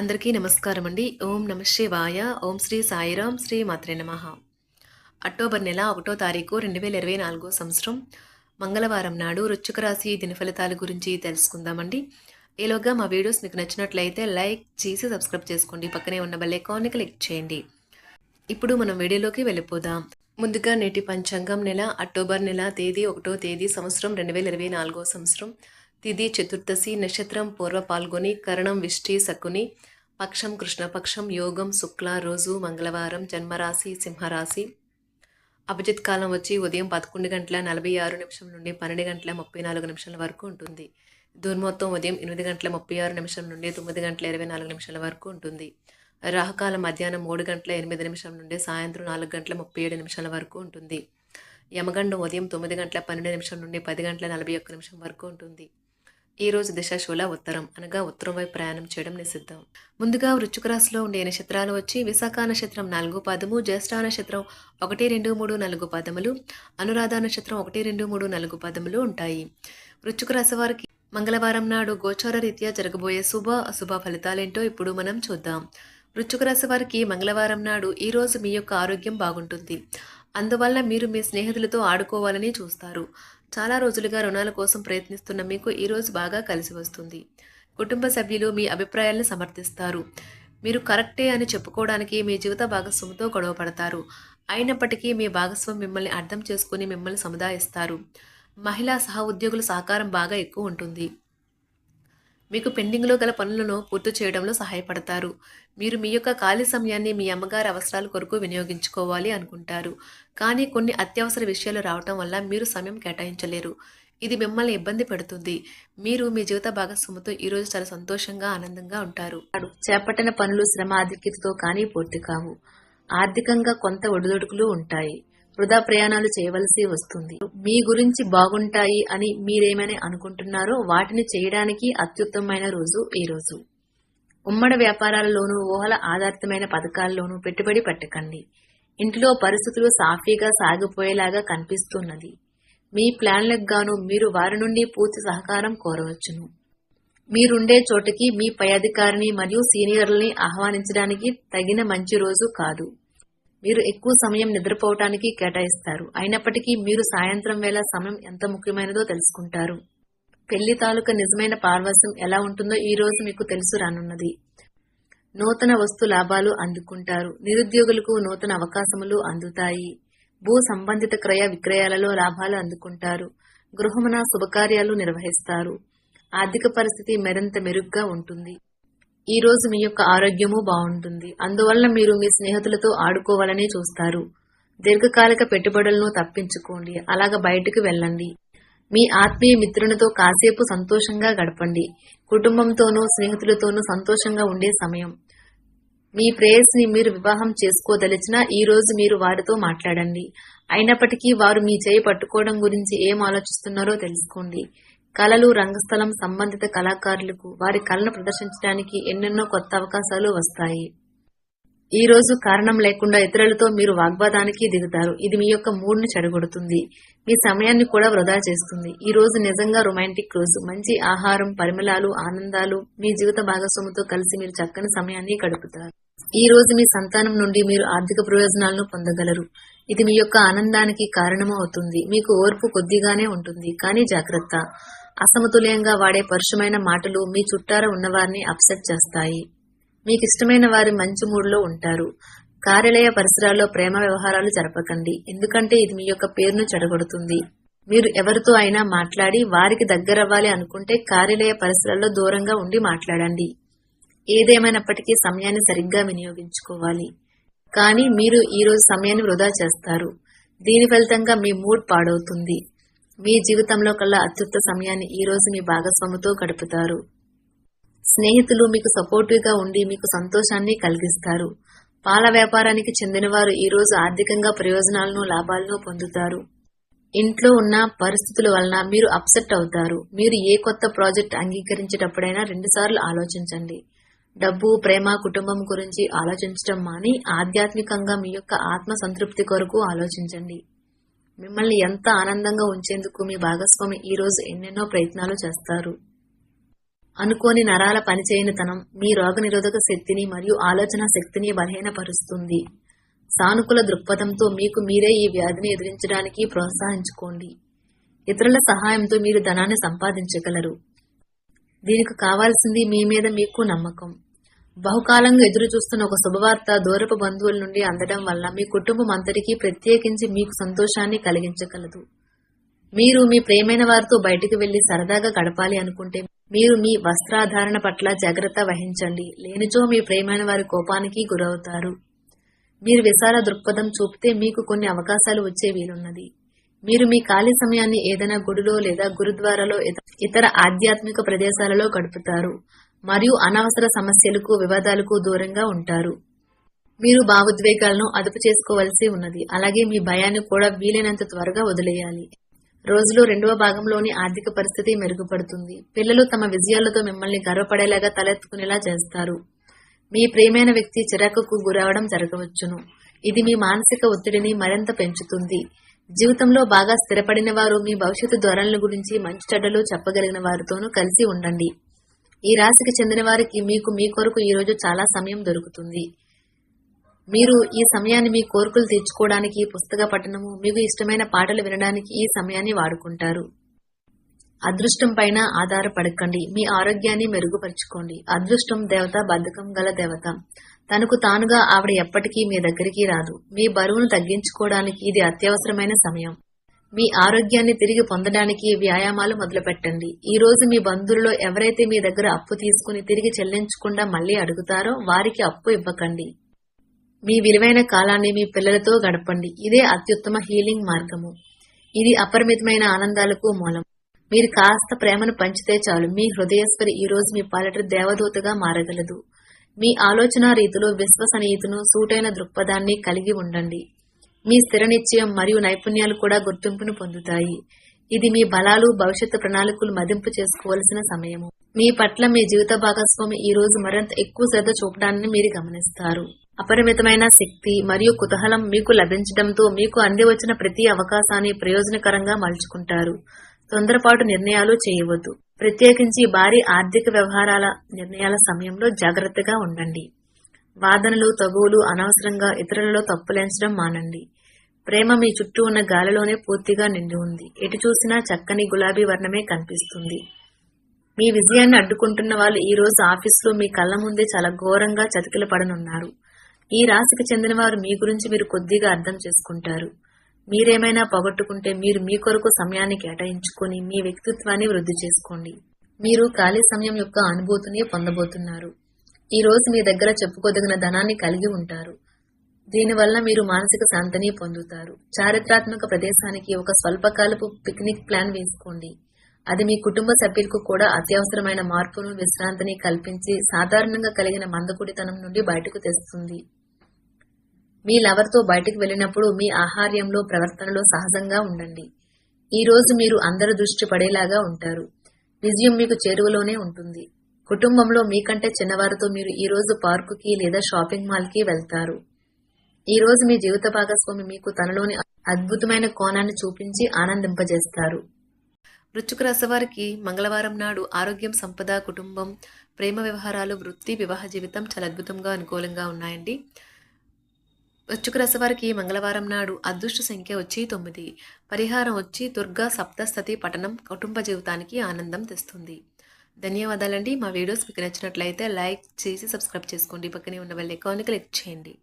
అందరికీ నమస్కారం అండి. ఓం నమ శివాయ. ఓం శ్రీ సాయిరాం శ్రీ మాత్రే నమ. అక్టోబర్ నెల ఒకటో తారీఖు రెండు వేల ఇరవై నాలుగో సంవత్సరం. మంగళవారం నాడు వృశ్చిక రాశి దిన ఫలితాల గురించి తెలుసుకుందామండి. ఈలోగా మా వీడియోస్ మీకు నచ్చినట్లయితే లైక్ చేసి సబ్స్క్రైబ్ చేసుకోండి. పక్కనే ఉన్న బెల్ ఐకాన్ని క్లిక్ చేయండి. ఇప్పుడు మనం వీడియోలోకి వెళ్ళిపోదాం. ముందుగా నేటి పంచాంగం నెల అక్టోబర్ నెల తేదీ ఒకటో తేదీ సంవత్సరం రెండు వేల ఇరవై నాలుగో సంవత్సరం. తిథి చతుర్దశి నక్షత్రం పూర్వ పాల్గొని కరణం విష్టి శకుని పక్షం కృష్ణపక్షం యోగం శుక్ల రోజు మంగళవారం జన్మరాశి సింహరాశి. అభిజిత్ కాలం వచ్చి ఉదయం పదకొండు గంటల నలభై ఆరు నిమిషం నుండి పన్నెండు గంటల ముప్పై నాలుగు నిమిషాల వరకు ఉంటుంది. దుర్మొత్తం ఉదయం ఎనిమిది గంటల ముప్పై ఆరు నిమిషం నుండి తొమ్మిది గంటల ఇరవై నాలుగు నిమిషాల వరకు ఉంటుంది. రాహకాల మధ్యాహ్నం మూడు గంటల ఎనిమిది నిమిషం నుండి సాయంత్రం నాలుగు గంటల ముప్పై ఏడు నిమిషాల వరకు ఉంటుంది. యమగండం ఉదయం తొమ్మిది గంటల పన్నెండు నిమిషం నుండి పది గంటల నలభై ఒక్క నిమిషం వరకు ఉంటుంది. ఈ రోజు దిశాశూల ఉత్తరం అనగా ఉత్తరం వైపు ప్రయాణం చేయడం నిషిద్ధం. ముందుగా వృశ్చిక రాశిలో ఉండే నక్షత్రాలు వచ్చి విశాఖ నక్షత్రం నాలుగు పదము జ్యేష్ఠ నక్షత్రం ఒకటి రెండు మూడు నాలుగు పదములు అనురాధ నక్షత్రం ఒకటి రెండు మూడు నాలుగు పదములు ఉంటాయి. వృశ్చిక రాశి వారికి మంగళవారం నాడు గోచార రీత్యా జరగబోయే శుభ అశుభ ఫలితాలేంటో ఇప్పుడు మనం చూద్దాం. వృశ్చిక రాశి వారికి మంగళవారం నాడు ఈరోజు మీ యొక్క ఆరోగ్యం బాగుంటుంది. అందువల్ల మీరు మీ స్నేహితులతో ఆడుకోవాలని చూస్తారు. చాలా రోజులుగా రుణాల కోసం ప్రయత్నిస్తున్న మీకు ఈరోజు బాగా కలిసి వస్తుంది. కుటుంబ సభ్యులు మీ అభిప్రాయాలను సమర్థిస్తారు. మీరు కరెక్టే అని చెప్పుకోవడానికి మీ జీవిత భాగస్వామితో గొడవపడతారు అయినప్పటికీ మీ భాగస్వామి మిమ్మల్ని అర్థం చేసుకుని మిమ్మల్ని సముదాయిస్తారు. మహిళా సహ ఉద్యోగుల సహకారం బాగా ఎక్కువ ఉంటుంది. మీకు పెండింగ్లో గల పనులను పూర్తి చేయడంలో సహాయపడతారు. మీరు మీ యొక్క ఖాళీ సమయాన్ని మీ అమ్మగారి అవసరాల కొరకు వినియోగించుకోవాలి అనుకుంటారు. కానీ కొన్ని అత్యవసర విషయాలు రావటం వల్ల మీరు సమయం కేటాయించలేరు. ఇది మిమ్మల్ని ఇబ్బంది పెడుతుంది. మీరు మీ జీవిత భాగస్వామితో ఈరోజు చాలా సంతోషంగా ఆనందంగా ఉంటారు. చేపట్టిన పనులు శ్రమ ఆధిక్యతతో కానీ పూర్తి కావు. ఆర్థికంగా కొంత ఒడిదొడుకులు ఉంటాయి. వృధా ప్రయాణాలు చేయవలసి వస్తుంది. మీ గురించి బాగుంటాయి అని మీరేమని అనుకుంటున్నారో వాటిని చేయడానికి అత్యుత్తమమైన రోజు ఈ రోజు? ఉమ్మడి వ్యాపారాలలోనూ ఊహల ఆధారితమైన పథకాల్లోనూ పెట్టుబడి పెట్టకండి. ఇంట్లో పరిస్థితులు సాఫీగా సాగిపోయేలాగా కనిపిస్తున్నది. మీ ప్లాన్లకు గాను మీరు వారి నుండి పూర్తి సహకారం కోరవచ్చును. మీరుండే చోటకి మీ పై అధికారిని మరియు సీనియర్లని ఆహ్వానించడానికి తగిన మంచి రోజు కాదు. మీరు ఎక్కువ సమయం నిద్రపోవటానికి కేటాయిస్తారు. అయినప్పటికీ మీరు సాయంత్రం వేళ సమయం ఎంత ముఖ్యమైనదో తెలుసుకుంటారు. పెళ్ళి తాలూకా నిజమైన పార్వశ్యం ఎలా ఉంటుందో ఈ రోజు మీకు తెలుసు రానున్నది. నూతన వస్తు లాభాలు అందుకుంటారు. నిరుద్యోగులకు నూతన అవకాశములు అందుతాయి. భూ సంబంధిత క్రయ విక్రయాలలో లాభాలు అందుకుంటారు. గృహమున శుభకార్యాలు నిర్వహిస్తారు. ఆర్థిక పరిస్థితి మరింత మెరుగ్గా ఉంటుంది. ఈ రోజు మీ యొక్క ఆరోగ్యము బాగుంటుంది. అందువల్ల మీరు మీ స్నేహితులతో ఆడుకోవాలని చూస్తారు. దీర్ఘకాలిక పెట్టుబడులను తప్పించుకోండి. అలాగ బయటకు వెళ్ళండి. మీ ఆత్మీయ మిత్రునితో కాసేపు సంతోషంగా గడపండి. కుటుంబంతోనూ స్నేహితులతోనూ సంతోషంగా ఉండే సమయం. మీ ప్రేయస్ని మీరు వివాహం చేసుకోదలిచినా ఈ రోజు మీరు వారితో మాట్లాడండి. అయినప్పటికీ వారు మీ చేయి పట్టుకోవడం గురించి ఏం ఆలోచిస్తున్నారో తెలుసుకోండి. కళలు రంగస్థలం సంబంధిత కళాకారులకు వారి కళను ప్రదర్శించడానికి ఎన్నెన్నో కొత్త అవకాశాలు వస్తాయి. ఈ రోజు కారణం లేకుండా ఇతరులతో మీరు వాగ్వాదానికి దిగుతారు. ఇది మీ యొక్క మూడ్ని చెడగొడుతుంది. మీ సమయాన్ని కూడా వృధా చేస్తుంది. ఈ రోజు నిజంగా రొమాంటిక్ రోజు మంచి ఆహారం పరిమళాలు ఆనందాలు మీ జీవిత భాగస్వామితో కలిసి మీరు చక్కని సమయాన్ని గడుపుతారు. ఈ రోజు మీ సంతానం నుండి మీరు ఆర్థిక ప్రయోజనాలను పొందగలరు. ఇది మీ యొక్క ఆనందానికి కారణమవుతుంది. మీకు ఓర్పు కొద్దిగానే ఉంటుంది. కానీ జాగ్రత్త. అసమతుల్యంగా వాడే పరుషమైన మాటలు మీ చుట్టార ఉన్నవారిని అప్సెట్ చేస్తాయి. మీకు ఇష్టమైన వారి మంచి మూడ్లో ఉంటారు. కార్యాలయ పరిసరాల్లో ప్రేమ వ్యవహారాలు జరపకండి. ఎందుకంటే ఇది మీ యొక్క పేరును చెడగొడుతుంది. మీరు ఎవరితో అయినా మాట్లాడి వారికి దగ్గరవ్వాలి అనుకుంటే కార్యాలయ పరిసరాల్లో దూరంగా ఉండి మాట్లాడండి. ఏదేమైనప్పటికీ సమయాన్ని సరిగ్గా వినియోగించుకోవాలి. కానీ మీరు ఈ రోజు సమయాన్ని వృధా చేస్తారు. దీని ఫలితంగా మీ మూడ్ పాడవుతుంది. మీ జీవితంలో కల్లా అత్యుత్త సమయాన్ని ఈ రోజు మీ భాగస్వామితో గడుపుతారు. స్నేహితులు మీకు సపోర్టివ్గా ఉండి మీకు సంతోషాన్ని కలిగిస్తారు. పాల వ్యాపారానికి చెందినవారు ఈ రోజు ఆర్థికంగా ప్రయోజనాలను లాభాలను పొందుతారు. ఇంట్లో ఉన్న పరిస్థితుల వలన మీరు అప్సెట్ అవుతారు. మీరు ఏ కొత్త ప్రాజెక్ట్ అంగీకరించేటప్పుడైనా రెండుసార్లు ఆలోచించండి. డబ్బు ప్రేమ కుటుంబం గురించి ఆలోచించడం మాని ఆధ్యాత్మికంగా మీ యొక్క ఆత్మ సంతృప్తి కొరకు ఆలోచించండి. మిమ్మల్ని ఎంత ఆనందంగా ఉంచేందుకు మీ భాగస్వామి ఈరోజు ఎన్నెన్నో ప్రయత్నాలు చేస్తారు. అనుకోని నరాల పనిచేయనితనం మీ రోగనిరోధక శక్తిని మరియు ఆలోచన శక్తిని బలహీనపరుస్తుంది. సానుకూల దృక్పథంతో మీకు మీరే ఈ వ్యాధిని ఎదిరించడానికి ప్రోత్సహించుకోండి. ఇతరుల సహాయంతో మీరు ధనాన్ని సంపాదించగలరు. దీనికి కావాల్సింది మీ మీద మీకు నమ్మకం. బహుకాలంగా ఎదురు చూస్తున్న ఒక శుభవార్త దూరపు బంధువుల నుండి అందడం వల్ల మీ కుటుంబం అంతటికీ ప్రత్యేకించి మీకు సంతోషాన్ని కలిగించగలదు. మీరు మీ ప్రేమైన వారితో బయటికి వెళ్ళి సరదాగా గడపాలి అనుకుంటే మీరు మీ వస్త్రాధారణ పట్ల జాగ్రత్త వహించండి. లేనిచో మీ ప్రేమైన వారి కోపానికి గురవుతారు. మీరు విశాల దృక్పథం చూపితే మీకు కొన్ని అవకాశాలు వచ్చే వీలున్నది. మీరు మీ ఖాళీ సమయాన్ని ఏదైనా గుడిలో లేదా గురుద్వారాలో ఇతర ఆధ్యాత్మిక ప్రదేశాలలో గడుపుతారు. మరియు అనవసర సమస్యలకు వివాదాలకు దూరంగా ఉంటారు. మీరు భావోద్వేగాలను అదుపు చేసుకోవలసి ఉన్నది. అలాగే మీ భయాన్ని కూడా వీలైనంత త్వరగా వదిలేయాలి. రోజులో రెండవ భాగంలోని ఆర్థిక పరిస్థితి మెరుగుపడుతుంది. పిల్లలు తమ విజయాలతో మిమ్మల్ని గర్వపడేలాగా తలెత్తుకునేలా చేస్తారు. మీ ప్రేమైన వ్యక్తి చిరాకుకు గురవడం జరగవచ్చును. ఇది మీ మానసిక ఒత్తిడిని మరింత పెంచుతుంది. జీవితంలో బాగా స్థిరపడిన వారు మీ భవిష్యత్తు ధోరణుల గురించి మంచి చెడ్డలు చెప్పగలిగిన వారితోనూ కలిసి ఉండండి. ఈ రాశికి చెందిన వారికి మీకు మీ కొరకు ఈ రోజు చాలా సమయం దొరుకుతుంది. మీరు ఈ సమయాన్ని మీ కోరికలు తీర్చుకోవడానికి పుస్తక పఠనము మీకు ఇష్టమైన పాటలు వినడానికి ఈ సమయాన్ని వాడుకుంటారు. అదృష్టం పైన ఆధారపడకండి. మీ ఆరోగ్యాన్ని మెరుగుపరుచుకోండి. అదృష్టం దేవత బద్ధకం గల దేవత. తనకు తానుగా ఆవిడ ఎప్పటికీ మీ దగ్గరికి రాదు. మీ బరువును తగ్గించుకోవడానికి ఇది అత్యవసరమైన సమయం. మీ ఆరోగ్యాన్ని తిరిగి పొందడానికి వ్యాయామాలు మొదలుపెట్టండి. ఈ రోజు మీ బంధువుల్లో ఎవరైతే మీ దగ్గర అప్పు తీసుకుని తిరిగి చెల్లించకుండా మళ్ళీ అడుగుతారో వారికి అప్పు ఇవ్వకండి. మీ విలువైన కాలాన్ని మీ పిల్లలతో గడపండి. ఇదే అత్యుత్తమ హీలింగ్ మార్గము. ఇది అపరిమితమైన ఆనందాలకు మూలం. మీరు కాస్త ప్రేమను పంచితే చాలు. మీ హృదయస్వరి ఈ రోజు మీ పాలిట దేవదూతగా మారగలదు. మీ ఆలోచన రీతిలో విశ్వసనీయతను సూటైన దృక్పథాన్ని కలిగి ఉండండి. మీ స్థిర నిశ్చయం మరియు నైపుణ్యాలు కూడా గుర్తింపును పొందుతాయి. ఇది మీ బలాలు భవిష్యత్తు ప్రణాళికలు మదింపు చేసుకోవలసిన సమయము. మీ పట్ల మీ జీవిత భాగస్వామి ఈ రోజు మరింత ఎక్కువ శ్రద్ధ చూపడాన్ని మీరు గమనిస్తారు. అపరిమితమైన శక్తి మరియు కుతూహలం మీకు లభించడంతో మీకు అంది వచ్చిన ప్రతి అవకాశాన్ని ప్రయోజనకరంగా మలుచుకుంటారు. తొందరపాటు నిర్ణయాలు చేయవద్దు. ప్రత్యేకించి భారీ ఆర్థిక వ్యవహారాల నిర్ణయాల సమయంలో జాగ్రత్తగా ఉండండి. వాదనలు తగువులు అనవసరంగా ఇతరులలో తప్పులెంచడం మానండి ప్రేమ మీ చుట్టూ ఉన్న గాలిలోనే పూర్తిగా నిండి ఉంది. ఎటు చూసినా చక్కని గులాబీ వర్ణమే కనిపిస్తుంది. మీ విజయాన్ని అడ్డుకుంటున్న వాళ్ళు ఈ రోజు ఆఫీసులో మీ కళ్ళ ముందే చాలా ఘోరంగా చతికిల పడనున్నారు. ఈ రాశికి చెందిన వారు మీ గురించి మీరు కొద్దిగా అర్థం చేసుకుంటారు. మీరేమైనా పోగొట్టుకుంటే మీరు మీ కొరకు సమయాన్ని కేటాయించుకొని మీ వ్యక్తిత్వాన్ని వృద్ధి చేసుకోండి. మీరు ఖాళీ సమయం యొక్క అనుభూతిని పొందబోతున్నారు. ఈ రోజు మీ దగ్గర చెప్పుకోదగిన ధనాన్ని కలిగి ఉంటారు. దీనివల్ల మీరు మానసిక శాంతిని పొందుతారు. చారిత్రాత్మక ప్రదేశానికి ఒక స్వల్పకాలపు పిక్నిక్ ప్లాన్ వేసుకోండి. అది మీ కుటుంబ సభ్యులకు కూడా అత్యవసరమైన మార్పును విశ్రాంతిని కల్పించి సాధారణంగా కలిగిన మందకుడితనం నుండి బయటకు తెస్తుంది. మీ లవర్తో బయటకు వెళ్ళినప్పుడు మీ ఆహార్యంలో ప్రవర్తనలో సహజంగా ఉండండి. ఈ రోజు మీరు అందరి దృష్టి పడేలాగా ఉంటారు. విజయం మీకు చేరువలోనే ఉంటుంది. కుటుంబంలో మీకంటే చిన్నవారితో మీరు ఈ రోజు పార్కుకి లేదా షాపింగ్ మాల్కి వెళ్తారు. ఈ రోజు మీ జీవిత భాగస్వామి మీకు తనలోని అద్భుతమైన కోణాన్ని చూపించి ఆనందింపజేస్తారు. వృచ్చుక రాశివారికి మంగళవారం నాడు ఆరోగ్యం సంపద కుటుంబం ప్రేమ వ్యవహారాలు వృత్తి వివాహ జీవితం చాలా అద్భుతంగా అనుకూలంగా ఉన్నాయండి. వృచ్చుక రాశివారికి మంగళవారం నాడు అదృష్ట సంఖ్య వచ్చి తొమ్మిది. పరిహారం వచ్చి దుర్గా సప్తస్థతి పఠనం కుటుంబ జీవితానికి ఆనందం తెస్తుంది. ధన్యవాదాలండి. మా వీడియోస్ మీకు నచ్చినట్లయితే లైక్ చేసి సబ్స్క్రైబ్ చేసుకోండి. పక్కనే ఉన్న వెళ్ళి ఐకాన్ని క్లిక్ చేయండి.